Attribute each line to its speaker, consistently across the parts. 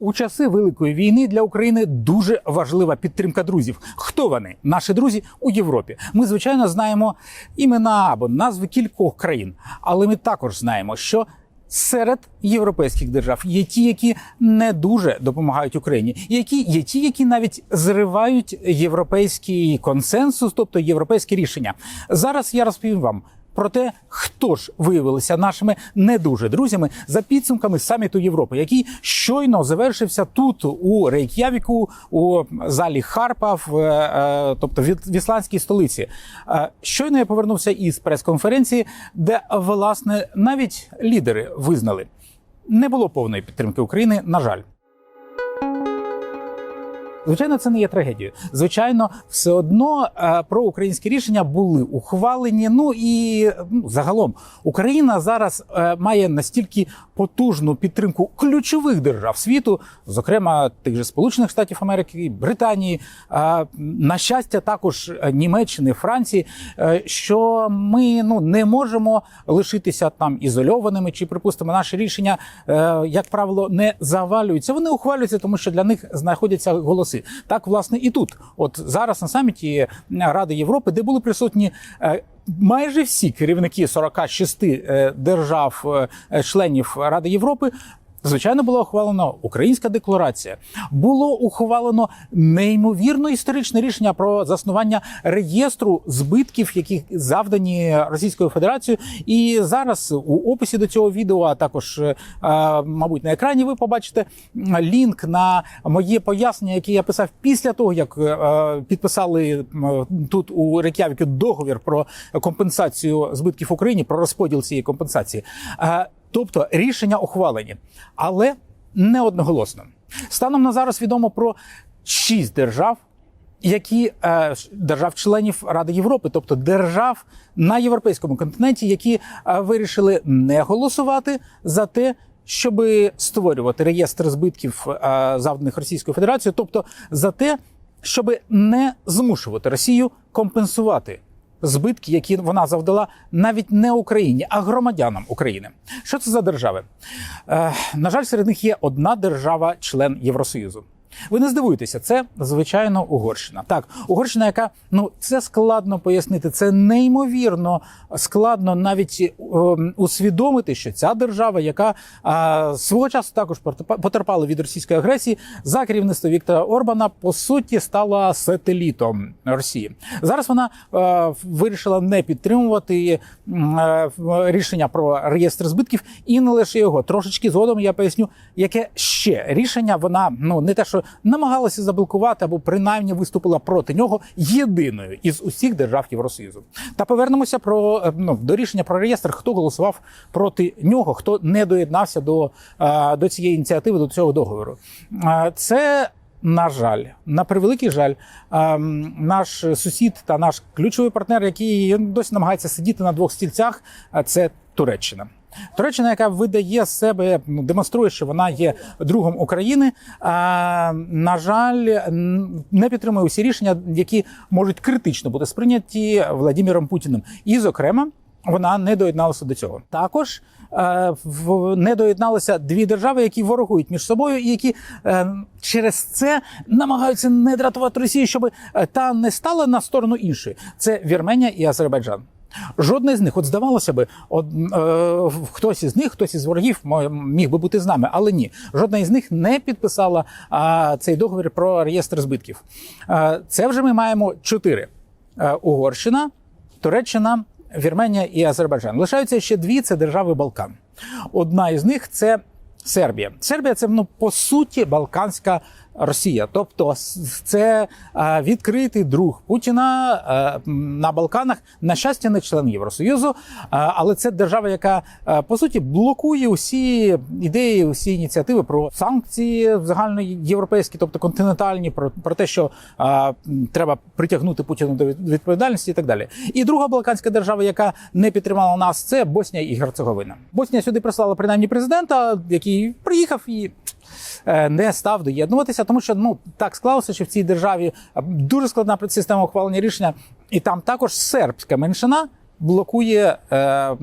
Speaker 1: У часи великої війни для України дуже важлива підтримка друзів. Хто вони? Наші друзі у Європі. Ми звичайно знаємо імена або назви кількох країн, але ми також знаємо, що серед європейських держав є ті, які не дуже допомагають Україні, які є ті, які навіть зривають європейський консенсус, тобто європейські рішення. Зараз я розповім вам. Про те, хто ж виявилися нашими не дуже друзями за підсумками саміту Європи, який щойно завершився тут, у Рейк'явіку, у залі Харпа, е, е, тобто в в ісландській столиці. Е, Щойно я повернувся із прес-конференції, де власне навіть лідери визнали, не було повної підтримки України. На жаль. Звичайно, це не є трагедією. Звичайно, все одно е, проукраїнські рішення були ухвалені. Ну і ну, загалом Україна зараз е, має настільки потужну підтримку ключових держав світу, зокрема тих же Сполучених Штатів Америки, Британії, е, на щастя, також Німеччини, Франції, що ми ну не можемо лишитися там ізольованими, чи припустимо, наші рішення, як правило, не завалюються. Вони ухвалюються, тому що для них знаходяться голоси. Так, власне, і тут, от зараз на саміті Ради Європи, де були присутні. е, Майже всі керівники 46 е, держав е, Ради Європи. Звичайно, була ухвалена українська декларація. Було ухвалено неймовірно історичне рішення про заснування реєстру збитків, які завдані Російською Федерацією. І зараз у описі до цього відео, а також, е, мабуть, на екрані ви побачите лінк на моє пояснення, яке я писав після того, як е, підписали тут у Рек'явіку договір про компенсацію збитків Україні, про розподіл цієї компенсації. Тобто рішення ухвалені, але не одноголосно. Станом на зараз відомо про шість держав, які е, держав-членів Ради Європи, тобто держав на європейському континенті, які е, вирішили не голосувати за те. Щоб створювати реєстр збитків е, завданих Російською Федерацією, тобто за те, щоб не змушувати Росію компенсувати збитки, які вона завдала навіть не Україні, а громадянам України. Що це за держави? Е, на жаль, серед них є одна держава-член Євросоюзу. Ви не здивуєтеся, це звичайно Угорщина. Так, Угорщина, яка ну це складно пояснити. Це неймовірно складно навіть е, усвідомити, що ця держава, яка е, свого часу також потерпа- потерпала від російської агресії, за керівництво Віктора Орбана, по суті, стала сателітом Росії. Зараз вона е, вирішила не підтримувати м, е, рішення про реєстр збитків і не лише його. Трошечки згодом я поясню, яке ще рішення вона ну не те, що намагалася заблокувати або принаймні виступила проти нього єдиною із усіх держав Євросоюзу. Та повернемося про е, ну, до рішення про реєстр, хто голосував проти нього, хто не доєднався до, е, до цієї ініціативи, до цього договору. Е, Це на жаль, на превеликий жаль, ем, наш сусід та наш ключовий партнер, який досі намагається сидіти на двох стільцях, це Туреччина. Туреччина, яка видає себе, ну, демонструє, що вона є другом України. А, на жаль, не підтримує усі рішення, які можуть критично бути сприйняті Владимиром Путіним. І, зокрема, вона не доєдналася до цього. Також е, не доєдналися дві держави, які ворогують між собою, і які е, через це намагаються не дратувати Росію, щоб е, та не стала на сторону іншої. Це Вірменія і Азербайджан. Жодна з них, от здавалося би, от, е, хтось із них, хтось із ворогів міг би бути з нами, але ні, жодна із них не підписала а, цей договір про реєстр збитків. Е, це вже ми маємо чотири: Е, Угорщина, Туреччина, Вірменія і Азербайджан. Лишаються ще дві це держави Балкан. Одна із них це Сербія. Сербія це ну по суті Балканська Росія, тобто це е, відкритий друг Путіна е, на Балканах. На щастя, не член Євросоюзу, е, але це держава, яка по суті блокує усі ідеї, усі ініціативи про санкції загальноєвропейські, тобто континентальні, про, про те, що треба притягнути Путіна до відповідальності і так далі. І друга балканська держава, яка не підтримала нас, це Боснія і Герцеговина. Боснія сюди прислала принаймні президента, який приїхав і не став доєднуватися, тому що ну так склалося, що в цій державі е, дуже складна система ухвалення рішення, і там також сербська меншина. блокує е,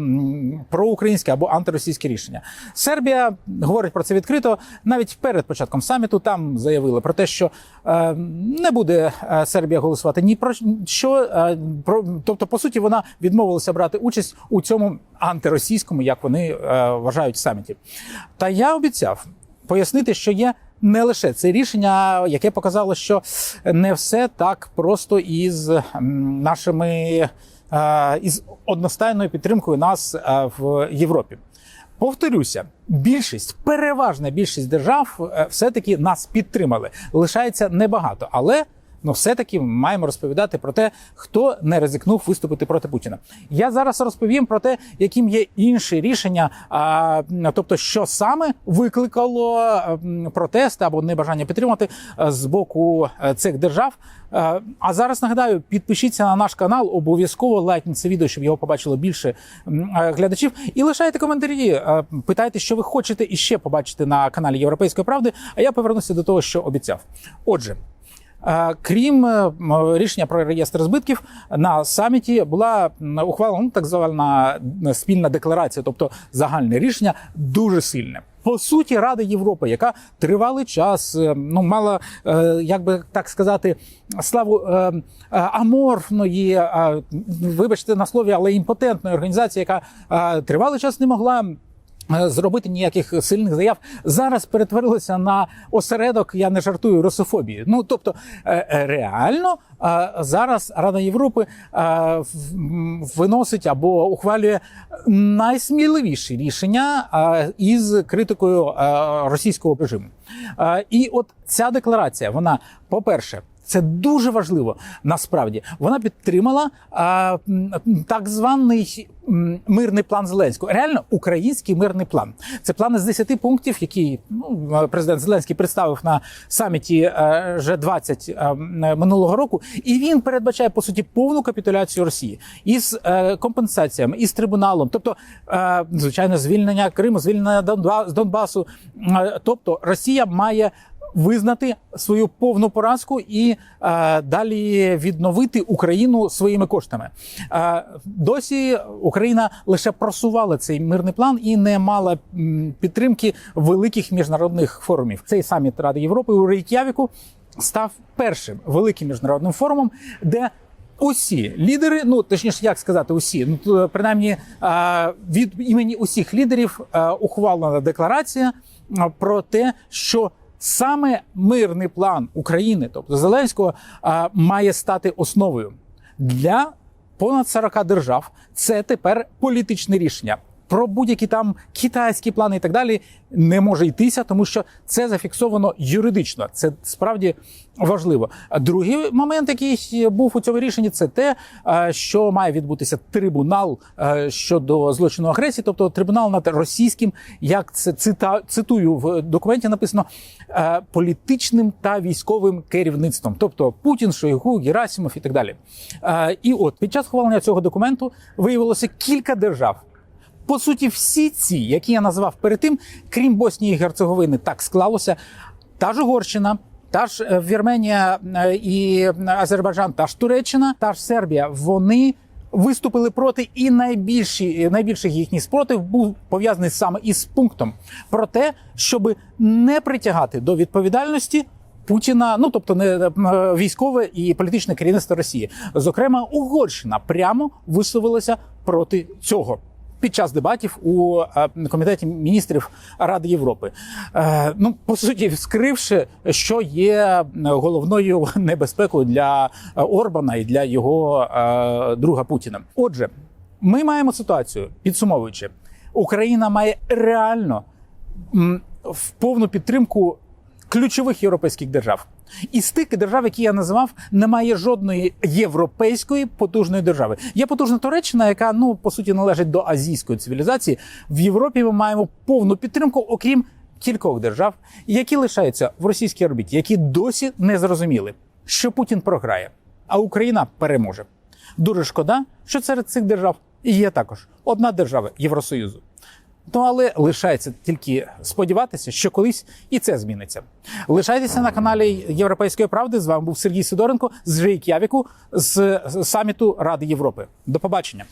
Speaker 1: проукраїнське або антиросійське рішення. Сербія говорить про це відкрито. Навіть перед початком саміту там заявили про те, що е, не буде е, Сербія голосувати ні про що. Е, про, тобто, по суті, вона відмовилася брати участь у цьому антиросійському, як вони е, вважають, саміті. Та я обіцяв пояснити, що є не лише це рішення, яке показало, що не все так просто із нашими е, із одностайною підтримкою нас е, в Європі. Повторюся, більшість, переважна більшість держав е, все-таки нас підтримали. Лишається небагато, але ну все-таки маємо розповідати про те, хто не ризикнув виступити проти Путіна. Я зараз розповім про те, яким є інші рішення, а, тобто, що саме викликало м, протести або небажання підтримати з боку е, цих держав. Е, А зараз нагадаю, підпишіться на наш канал, обов'язково лайкніть це відео, щоб його побачило більше е, глядачів. І лишайте коментарі. Питайте, що ви хочете іще побачити на каналі Європейської правди. А я повернуся до того, що обіцяв. Отже. Крім е, рішення про реєстр збитків, на саміті була ухвалена ну, так звана спільна декларація, тобто загальне рішення дуже сильне. По суті, Рада Європи, яка тривалий час е, ну мала, е, як би так сказати, славу аморфної, вибачте на слові, але імпотентної організації, яка тривалий час не могла зробити ніяких сильних заяв зараз перетворилося на осередок. Я не жартую русофобії. Ну тобто е, е, реально е, зараз Рада Європи е, виносить або ухвалює найсміливіші рішення е, із критикою е, російського режиму. Е, І от ця декларація, вона, по-перше, це дуже важливо насправді. Вона підтримала а, так званий мирний план Зеленського. Реально український мирний план. Це план із 10 пунктів, який ну, президент Зеленський представив на саміті е, G20 е, минулого року. І він передбачає по суті повну капітуляцію Росії із е, компенсаціями, із трибуналом, тобто, е, звичайно, звільнення Криму, звільнення Донба- з Донбасу. Е, Тобто Росія має визнати свою повну поразку і е, далі відновити Україну своїми коштами. Е, досі Україна лише просувала цей мирний план і не мала підтримки великих міжнародних форумів. Цей саміт Ради Європи у Рейк'явіку став першим великим міжнародним форумом, де Усі лідери, ну точніше, як сказати, усі, ну принаймні е, від імені усіх лідерів е, ухвалена декларація е, про те, що саме мирний план України, тобто Зеленського, має стати основою для понад 40 держав. Це тепер політичне рішення. Про будь-які там китайські плани і так далі не може йтися, тому що це зафіксовано юридично. Це справді важливо. Другий момент, який був у цьому рішенні, це те, е, що має відбутися трибунал е, щодо злочину агресії, тобто трибунал над російським, як це цита, цитую в документі, написано е, політичним та військовим керівництвом, тобто Путін, Шойгу, Герасимов і так далі. І от під час ухвалення цього документу виявилося кілька держав. По суті, всі ці, які я назвав перед тим, крім Боснії і Герцеговини, так склалося. Та ж Угорщина, та ж е, Вірменія е, і Азербайджан, та ж Туреччина, та ж Сербія. Вони виступили проти, і найбільші, найбільший їхній спротив був пов'язаний саме із пунктом про те, щоб не притягати до відповідальності. Путіна, ну тобто не е, військове і політичне керівництво Росії. Зокрема, Угорщина прямо висловилася проти цього під час дебатів у е, комітеті міністрів Ради Європи. Е, Ну по суті, скривши, що є головною небезпекою для е, Орбана і для його е, друга Путіна. Отже, ми маємо ситуацію, підсумовуючи, Україна має реально в повну підтримку ключових європейських держав. І з тих держав, які я називав, немає жодної європейської потужної держави. Є потужна Туреччина, яка ну по суті належить до азійської цивілізації. В Європі ми маємо повну підтримку, окрім кількох держав, які лишаються в російській орбіті, які досі не зрозуміли, що Путін програє, а Україна переможе. Дуже шкода, що серед цих держав є також одна держава Євросоюзу. Ну, але лишається тільки сподіватися, що колись і це зміниться. Лишайтеся на каналі Європейської правди. З вами був Сергій Сидоренко з Рейк'явіку з саміту Ради Європи. До побачення.